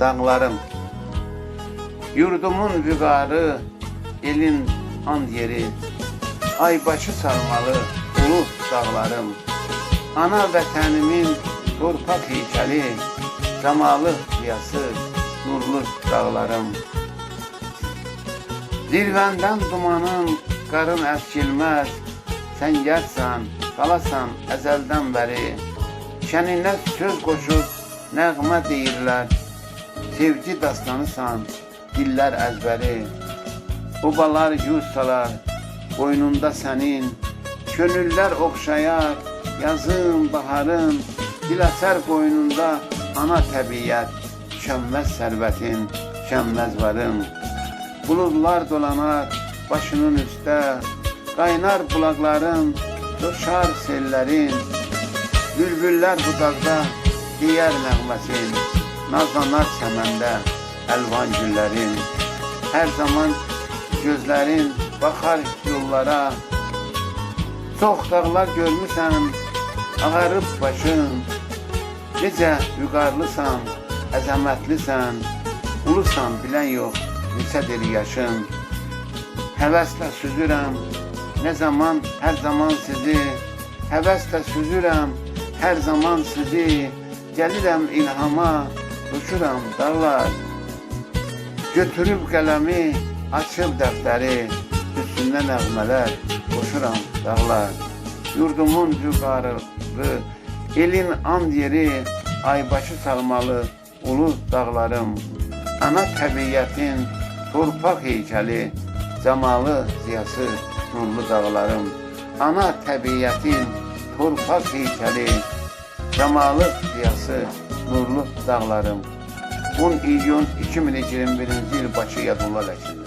dağlarım. Yurdumun vügarı, elin and yeri, aybaşı sarmalı ulu dağlarım. Ana vətənimin torpaq heykəli, camalı riyası, nurlu dağlarım. Zirvəndən dumanın qarın əskilməz, sən gəlsən, qalasan əzəldən bəri. Şəninə söz qoşub nəğmə deyirlər, sevgi dastanısan, dillər əzbəri. Obalar yüz salar, boynunda sənin, könüllər oxşayar, yazın, baharın, diləsər qoynunda ana təbiət, şənməz sərvətin, şənməz varın. Buludlar dolanar başının üstə, qaynar bulaqların, coşar sellərin. Bülbüllər budaqda deyər nəğməsin, nazlanar səməndə əlvan güllərin. Hər zaman gözlərin baxar yollara, Çox dağlar görmüsən, ağarıb başın. Necə vüqarlısan, əzəmətlisən, ulusan bilən yox, neçədir yaşın. Həvəslə süzürəm, nə zaman, hər zaman sizi. Həvəslə süzürəm, hər zaman sizi. Gəlirəm ilhama, uçuram dağlar. Götürüb qələmi, açıb dəftəri, üstündə nəğmələr, qoşuram dağlar. Yurdumun vüqarı, elin and yeri, aybaşı salmalı ulu dağlarım. Ana təbiətin torpaq heykəli, cəmalı ziyası nurlu dağlarım. Ana təbiətin torpaq heykəli, cəmalı ziyası nurlu dağlarım. 10 iyun 2021 yıl Bakı Yadullah Ləkindir.